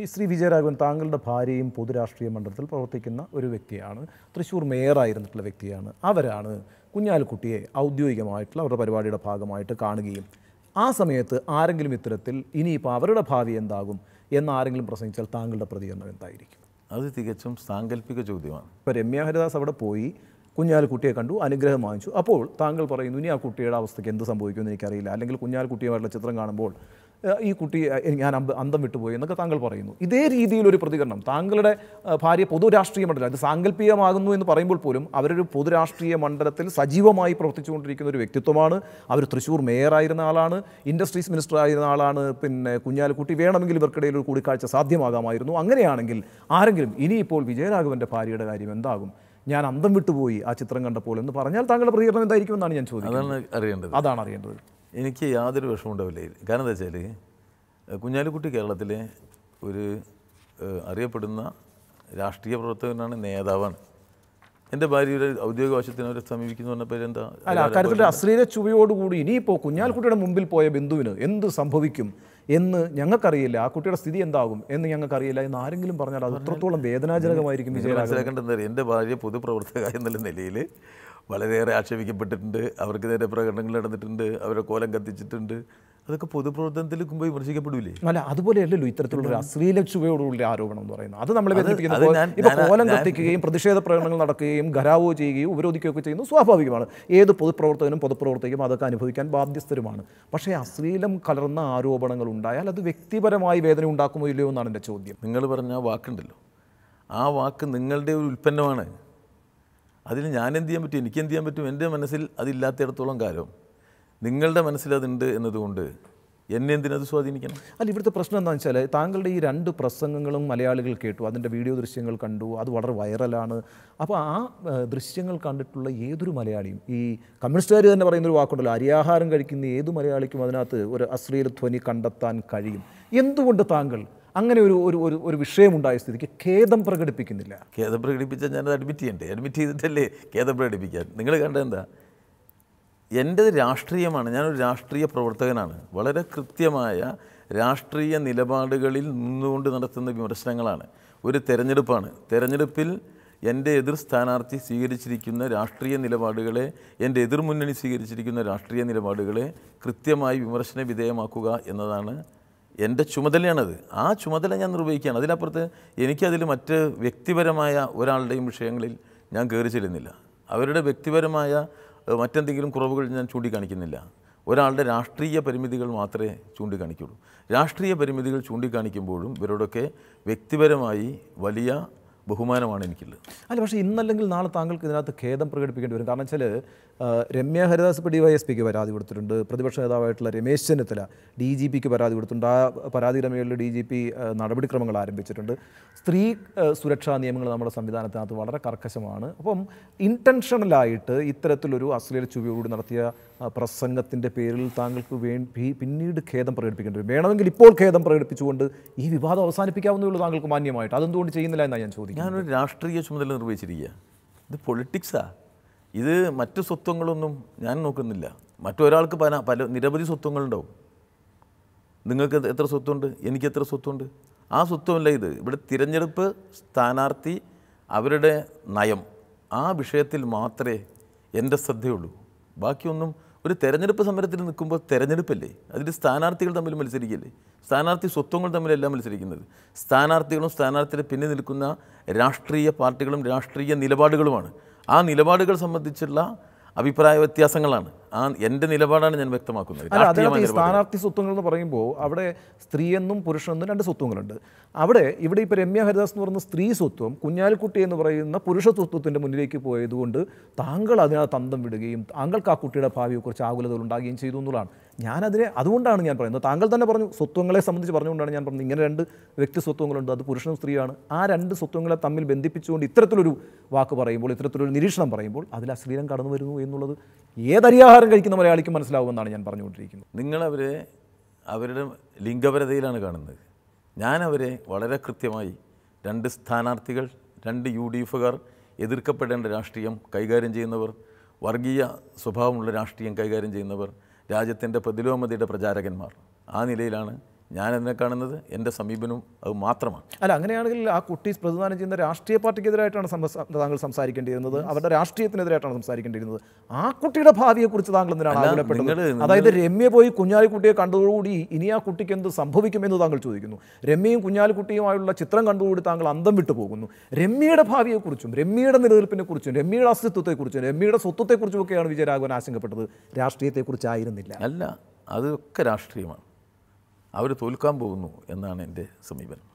ഈ ശ്രീ വിജയരാഘവൻ താങ്കളുടെ ഭാര്യയും പൊതുരാഷ്ട്രീയ മണ്ഡലത്തിൽ പ്രവർത്തിക്കുന്ന ഒരു വ്യക്തിയാണ്. തൃശ്ശൂർ മേയറായിരുന്നിട്ടുള്ള വ്യക്തിയാണ്. അവരാണ് കുഞ്ഞാലിക്കുട്ടിയെ ഔദ്യോഗികമായിട്ടുള്ള അവരുടെ പരിപാടിയുടെ ഭാഗമായിട്ട് കാണുകയും ആ സമയത്ത് ആരെങ്കിലും ഇത്തരത്തിൽ ഇനിയിപ്പോൾ അവരുടെ ഭാവി എന്താകും എന്ന് ആരെങ്കിലും പ്രസംഗിച്ചാൽ താങ്കളുടെ പ്രതികരണം എന്തായിരിക്കും? അത് തികച്ചും സാങ്കല്പിക ചോദ്യമാണ്. ഇപ്പോൾ രമ്യ ഹരിദാസ് അവിടെ പോയി കുഞ്ഞാലിക്കുട്ടിയെ കണ്ടു അനുഗ്രഹം വാങ്ങിച്ചു. അപ്പോൾ താങ്കൾ പറയുന്നു ഇനി ആ കുട്ടിയുടെ അവസ്ഥയ്ക്ക് എന്ത് സംഭവിക്കുമെന്ന് എനിക്കറിയില്ല. അല്ലെങ്കിൽ കുഞ്ഞാലിക്കുട്ടിയുമായിട്ടുള്ള ചിത്രം കാണുമ്പോൾ ഈ കുട്ടി ഞാൻ അമ്പ അന്തം വിട്ടുപോയി എന്നൊക്കെ താങ്കൾ പറയുന്നു. ഇതേ രീതിയിലൊരു പ്രതികരണം. താങ്കളുടെ ഭാര്യ പൊതുരാഷ്ട്രീയ മണ്ഡലം അത് സാങ്കല്പികമാകുന്നു എന്ന് പറയുമ്പോൾ പോലും അവരൊരു പൊതുരാഷ്ട്രീയ മണ്ഡലത്തിൽ സജീവമായി പ്രവർത്തിച്ചുകൊണ്ടിരിക്കുന്ന ഒരു വ്യക്തിത്വമാണ്. അവർ തൃശ്ശൂർ മേയറായിരുന്ന ആളാണ് ഇൻഡസ്ട്രീസ് മിനിസ്റ്റർ ആയിരുന്ന ആളാണ് പിന്നെ കുഞ്ഞാലിക്കുട്ടി വേണമെങ്കിൽ ഇവർക്കിടയിൽ ഒരു കൂടിക്കാഴ്ച സാധ്യമാകാമായിരുന്നു. അങ്ങനെയാണെങ്കിൽ ആരെങ്കിലും ഇനിയിപ്പോൾ വിജയരാഘവന്റെ ഭാര്യയുടെ കാര്യം എന്താകും? ഞാൻ അന്തം വിട്ടുപോയി ആ ചിത്രം കണ്ടപ്പോൾ എന്ന് പറഞ്ഞാൽ താങ്കളുടെ പ്രതികരണം എന്തായിരിക്കും എന്നാണ് ഞാൻ ചോദിക്കുന്നത്. അതാണ് അറിയേണ്ടത്. അതാണ് അറിയേണ്ടത്. എനിക്ക് യാതൊരു വിഷമം ഉണ്ടാവില്ല. കാരണം എന്താ വെച്ചാൽ കുഞ്ഞാലിക്കുട്ടി കേരളത്തിലെ ഒരു അറിയപ്പെടുന്ന രാഷ്ട്രീയ പ്രവർത്തകനാണ് നേതാവാണ്. എന്റെ ഒരു ഔദ്യോഗിക ആവശ്യത്തിന് അവരെ സമീപിക്കുന്നു പറഞ്ഞപ്പോൾ എന്താ അല്ല അക്കാര്യത്തിൽ അശ്ലീല ചുവയോടുകൂടി ഇനിയിപ്പോൾ കുഞ്ഞാൽക്കുട്ടിയുടെ മുമ്പിൽ പോയ ബിന്ദുവിന് എന്ത് സംഭവിക്കും എന്ന് ഞങ്ങൾക്കറിയില്ല. ആ കുട്ടിയുടെ സ്ഥിതി എന്താകും എന്ന് ഞങ്ങൾക്കറിയില്ല എന്ന് ആരെങ്കിലും പറഞ്ഞാൽ അത് എത്രത്തോളം വേദനാജനകമായിരിക്കും മനസ്സിലാക്കേണ്ടത് എന്റെ ഭാര്യ പൊതുപ്രവർത്തക എന്നുള്ള നിലയിൽ വളരെയേറെ ആക്ഷേപിക്കപ്പെട്ടിട്ടുണ്ട് അവർക്ക് നേരെ പ്രകടനങ്ങൾ നടന്നിട്ടുണ്ട് അവരെ കോലം കത്തിച്ചിട്ടുണ്ട്. അതൊക്കെ പൊതുപ്രവർത്തനത്തിൽ പോയി വിമർശിക്കപ്പെടില്ലേ അല്ല അതുപോലെയല്ലോ ഇത്തരത്തിലുള്ള ഒരു അശ്ലീല ചുവയോടുള്ള ആരോപണം എന്ന് പറയുന്നത്. അത് നമ്മൾ കോലം കത്തിക്കുകയും പ്രതിഷേധ പ്രകടനങ്ങൾ നടക്കുകയും ഖരാവോ ചെയ്യുകയും ഉപരോധിക്കുകയൊക്കെ ചെയ്യുന്നത് സ്വാഭാവികമാണ്. ഏത് പൊതുപ്രവർത്തകനും പൊതുപ്രവർത്തകയും അതൊക്കെ അനുഭവിക്കാൻ ബാധ്യസ്ഥരുമാണ്. പക്ഷേ അശ്ലീലം കലർന്ന ആരോപണങ്ങൾ ഉണ്ടായാൽ അത് വ്യക്തിപരമായി വേദന ഉണ്ടാക്കുമോ ഇല്ലയോ എന്നാണ് എന്റെ ചോദ്യം. നിങ്ങൾ പറഞ്ഞ ആ വാക്കുണ്ടല്ലോ. ആ വാക്ക് നിങ്ങളുടെ ഒരു ഉൽപ്പന്നമാണ്. അതിൽ ഞാൻ എന്ത് ചെയ്യാൻ പറ്റും? എനിക്ക് എന്ത് ചെയ്യാൻ പറ്റും? എന്റെ മനസ്സിൽ അതില്ലാത്തിടത്തോളം കാലം. നിങ്ങളുടെ മനസ്സിൽ അതുണ്ട് എന്നതുകൊണ്ട് എന്നെ എന്തിനത് സ്വാധീനിക്കണം? അല്ല ഇവിടുത്തെ പ്രശ്നം എന്താണെന്ന് വെച്ചാൽ താങ്കളുടെ ഈ രണ്ട് പ്രസംഗങ്ങളും മലയാളികൾ കേട്ടു. അതിന്റെ വീഡിയോ ദൃശ്യങ്ങൾ കണ്ടു. അത് വളരെ വൈറലാണ്. അപ്പോൾ ആ ദൃശ്യങ്ങൾ കണ്ടിട്ടുള്ള ഏതൊരു മലയാളിയും ഈ കമ്മ്യൂണിസ്റ്റുകാർ തന്നെ പറയുന്ന ഒരു വാക്കുണ്ടല്ലോ അരിയാഹാരം കഴിക്കുന്ന ഏത് മലയാളിക്കും അതിനകത്ത് ഒരു അശ്ലീല ധ്വനി കണ്ടെത്താൻ കഴിയും. എന്തുകൊണ്ട് താങ്കൾ അങ്ങനെ ഒരു ഒരു ഒരു ഒരു വിഷയമുണ്ടായ സ്ഥിതിക്ക് ഖേദം പ്രകടിപ്പിക്കുന്നില്ല. ഖേദം പ്രകടിപ്പിച്ചാൽ ഞാനത് അഡ്മിറ്റ് ചെയ്യണ്ടേ? അഡ്മിറ്റ് ചെയ്തിട്ടല്ലേ ഖേദം പ്രകടിപ്പിക്കാൻ? നിങ്ങൾ കണ്ടത് എന്താ? എന്റെ രാഷ്ട്രീയമാണ്. ഞാനൊരു രാഷ്ട്രീയ പ്രവർത്തകനാണ്. വളരെ കൃത്യമായ രാഷ്ട്രീയ നിലപാടുകളിൽ നിന്നുകൊണ്ട് നടത്തുന്ന വിമർശനങ്ങളാണ്. ഒരു തെരഞ്ഞെടുപ്പാണ്. തെരഞ്ഞെടുപ്പിൽ എന്റെ എതിർ സ്ഥാനാർത്ഥി സ്വീകരിച്ചിരിക്കുന്ന രാഷ്ട്രീയ നിലപാടുകളെ എന്റെ എതിർ മുന്നണി സ്വീകരിച്ചിരിക്കുന്ന രാഷ്ട്രീയ നിലപാടുകളെ കൃത്യമായി വിമർശന വിധേയമാക്കുക എന്നതാണ് എന്റെ ചുമതലയാണത്. ആ ചുമതല ഞാൻ നിർവഹിക്കുകയാണ്. അതിനപ്പുറത്ത് എനിക്കതിൽ മറ്റ് വ്യക്തിപരമായ ഒരാളുടെയും വിഷയങ്ങളിൽ ഞാൻ കയറി ചെല്ലുന്നില്ല. അവരുടെ വ്യക്തിപരമായ മറ്റെന്തെങ്കിലും കുറവുകൾ ഞാൻ ചൂണ്ടിക്കാണിക്കുന്നില്ല. ഒരാളുടെ രാഷ്ട്രീയ പരിമിതികൾ മാത്രമേ ചൂണ്ടിക്കാണിക്കുള്ളൂ. രാഷ്ട്രീയ പരിമിതികൾ ചൂണ്ടിക്കാണിക്കുമ്പോഴും ഇവരോടൊക്കെ വ്യക്തിപരമായി വലിയ ബഹുമാനമാണ് എനിക്കുള്ളത്. അല്ല പക്ഷേ ഇന്നല്ലെങ്കിൽ നാളെ താങ്കൾക്ക് ഇതിനകത്ത് ഖേദം പ്രകടിപ്പിക്കേണ്ടി വരും. കാരണം വെച്ചാൽ രമ്യ ഹരിദാസ് ഇപ്പോൾ ഡി വൈ എസ് പിക്ക് പരാതി കൊടുത്തിട്ടുണ്ട്. പ്രതിപക്ഷ നേതാവായിട്ടുള്ള രമേശ് ചെന്നിത്തല ഡി ജി പിക്ക് പരാതി കൊടുത്തിട്ടുണ്ട്. ആ പരാതിയുടെ മേളിൽ ഡി ജി പി നടപടിക്രമങ്ങൾ ആരംഭിച്ചിട്ടുണ്ട്. സ്ത്രീ സുരക്ഷാ നിയമങ്ങൾ നമ്മുടെ സംവിധാനത്തിനകത്ത് വളരെ കർക്കശമാണ്. അപ്പം ഇന്റൻഷണലായിട്ട് ഇത്തരത്തിലൊരു അശ്ലീല ചുവയോടുകൂടി നടത്തിയ പ്രസംഗത്തിന്റെ പേരിൽ താങ്കൾക്ക് വേ പിന്നീട് ഖേദം പ്രകടിപ്പിക്കേണ്ടി വേണമെങ്കിൽ ഇപ്പോൾ ഖേദം പ്രകടിപ്പിച്ചുകൊണ്ട് ഈ വിവാദം അവസാനിപ്പിക്കാവുന്നുള്ളൂ താങ്കൾക്ക് മാന്യമായിട്ട്. അതെന്തുകൊണ്ട് ചെയ്യുന്നില്ല എന്നാണ് ഞാൻ ചോദിക്കുന്നത് ഞാനൊരു രാഷ്ട്രീയ ചുമതല നിർവഹിച്ചിരിക്കുക ഇത് പൊളിറ്റിക്സാ. ഇത് മറ്റു സ്വത്വങ്ങളൊന്നും ഞാൻ നോക്കുന്നില്ല. മറ്റൊരാൾക്ക് പല പല നിരവധി സ്വത്വങ്ങളുണ്ടാവും. നിങ്ങൾക്ക് എത്ര സ്വത്തുണ്ട് എനിക്ക് എത്ര സ്വത്തുണ്ട് ആ സ്വത്വമല്ല ഇത്. ഇവിടെ തിരഞ്ഞെടുപ്പ് സ്ഥാനാർത്ഥി അവരുടെ നയം. ആ വിഷയത്തിൽ മാത്രമേ എന്റെ ശ്രദ്ധയുള്ളൂ. ബാക്കിയൊന്നും ഒരു തെരഞ്ഞെടുപ്പ് സമരത്തിൽ നിൽക്കുമ്പോൾ തെരഞ്ഞെടുപ്പല്ലേ? അതിൽ സ്ഥാനാർത്ഥികൾ തമ്മിൽ മത്സരിക്കില്ലേ? സ്ഥാനാർത്ഥി സ്വത്വങ്ങൾ തമ്മിലല്ല മത്സരിക്കുന്നത്. സ്ഥാനാർത്ഥികളും സ്ഥാനാർത്ഥിയുടെ പിന്നിൽ നിൽക്കുന്ന രാഷ്ട്രീയ പാർട്ടികളും രാഷ്ട്രീയ നിലപാടുകളുമാണ്. ആ നിലപാടുകൾ സംബന്ധിച്ചുള്ള അഭിപ്രായ വ്യത്യാസങ്ങളാണ്. ആ എന്റെ നിലപാടാണ് ഞാൻ വ്യക്തമാക്കുന്നത്. സ്ഥാനാർത്ഥി സ്വത്വങ്ങൾ എന്ന് പറയുമ്പോൾ അവിടെ സ്ത്രീ എന്നും പുരുഷനെന്നും രണ്ട് സ്വത്വങ്ങളുണ്ട്. അവിടെ ഇവിടെ ഇപ്പോൾ രമ്യ ഹരിദാസ് എന്ന് പറയുന്ന സ്ത്രീ സ്വത്വം കുഞ്ഞാലിക്കുട്ടി എന്ന് പറയുന്ന പുരുഷ സ്വത്വത്തിന്റെ മുന്നിലേക്ക് പോയതുകൊണ്ട് താങ്കൾ അതിനകത്ത് അന്തം വിടുകയും താങ്കൾക്ക് ആ കുട്ടിയുടെ ഭാവിയെക്കുറിച്ച് ആകുലതകൾ ഉണ്ടാകുകയും ചെയ്തു എന്നുള്ളതാണ്. ഞാനതിനെ അതുകൊണ്ടാണ് ഞാൻ പറയുന്നത്. താങ്കൾ തന്നെ പറഞ്ഞു സ്വത്വങ്ങളെ സംബന്ധിച്ച് പറഞ്ഞുകൊണ്ടാണ് ഞാൻ പറഞ്ഞത്. ഇങ്ങനെ രണ്ട് വ്യക്തി സ്വത്വങ്ങളുണ്ട്. അത് പുരുഷനും സ്ത്രീയാണ് ആ രണ്ട് സ്വത്വങ്ങളെ തമ്മിൽ ബന്ധിപ്പിച്ചുകൊണ്ട് ഇത്തരത്തിലൊരു വാക്ക് പറയുമ്പോൾ ഇത്തരത്തിലൊരു നിരീക്ഷണം പറയുമ്പോൾ അതിൽ അശ്ലീലം കടന്നു വരുന്നു എന്നുള്ളത് ഏതരിയാഹാരം കഴിക്കുന്ന മലയാളിക്ക് മനസ്സിലാവുമെന്നാണ് ഞാൻ പറഞ്ഞുകൊണ്ടിരിക്കുന്നത്. നിങ്ങളവരെ അവരുടെ ലിംഗപരതയിലാണ് കാണുന്നത്. ഞാനവരെ വളരെ കൃത്യമായി രണ്ട് സ്ഥാനാർത്ഥികൾ രണ്ട് യു ഡി എഫുകാർ എതിർക്കപ്പെടേണ്ട രാഷ്ട്രീയം കൈകാര്യം ചെയ്യുന്നവർ വർഗീയ സ്വഭാവമുള്ള രാഷ്ട്രീയം കൈകാര്യം ചെയ്യുന്നവർ രാജ്യത്തിന്റെ പ്രതിലോമതയുടെ പ്രചാരകന്മാർ. ആ നിലയിലാണ് ഞാൻ എന്നെ കാണുന്നത് എന്റെ സമീപനവും അത് മാത്രമാണ്. അല്ല അങ്ങനെയാണെങ്കിൽ ആ കുട്ടി പ്രതിദാനം ചെയ്യുന്ന രാഷ്ട്രീയ പാർട്ടിക്കെതിരായിട്ടാണ് താങ്കൾ സംസാരിക്കേണ്ടിയിരുന്നത്. അവരുടെ രാഷ്ട്രീയത്തിനെതിരായിട്ടാണ് സംസാരിക്കേണ്ടിയിരുന്നത്. ആ കുട്ടിയുടെ ഭാവിയെക്കുറിച്ച് താങ്കൾ എന്തിനാണ് ആകുലപ്പെട്ടത്? അതായത് രമ്യ പോയി കുഞ്ഞാലിക്കുട്ടിയെ കണ്ടതോടുകൂടി ഇനി ആ കുട്ടിക്ക് എന്ത് സംഭവിക്കുമെന്ന് താങ്കൾ ചോദിക്കുന്നു. രമ്യയും കുഞ്ഞാലിക്കുട്ടിയുമായുള്ള ചിത്രം കണ്ടുകൂടി താങ്കൾ അന്തം വിട്ടു പോകുന്നു. രമ്യയുടെ ഭാവിയെക്കുറിച്ചും രമ്യയുടെ നിലനിൽപ്പിനെ കുറിച്ചും രമ്യയുടെ അസ്തിത്വത്തെക്കുറിച്ചും രമ്യയുടെ സ്വത്വത്തെക്കുറിച്ചും ഒക്കെയാണ് വിജയരാഘവൻ ആശങ്കപ്പെട്ടത്. രാഷ്ട്രീയത്തെക്കുറിച്ചായിരുന്നില്ല അല്ല അതൊക്കെ രാഷ്ട്രീയമാണ്. അവർ തോൽക്കാൻ പോകുന്നു എന്നാണ് എന്റെ സമീപനം.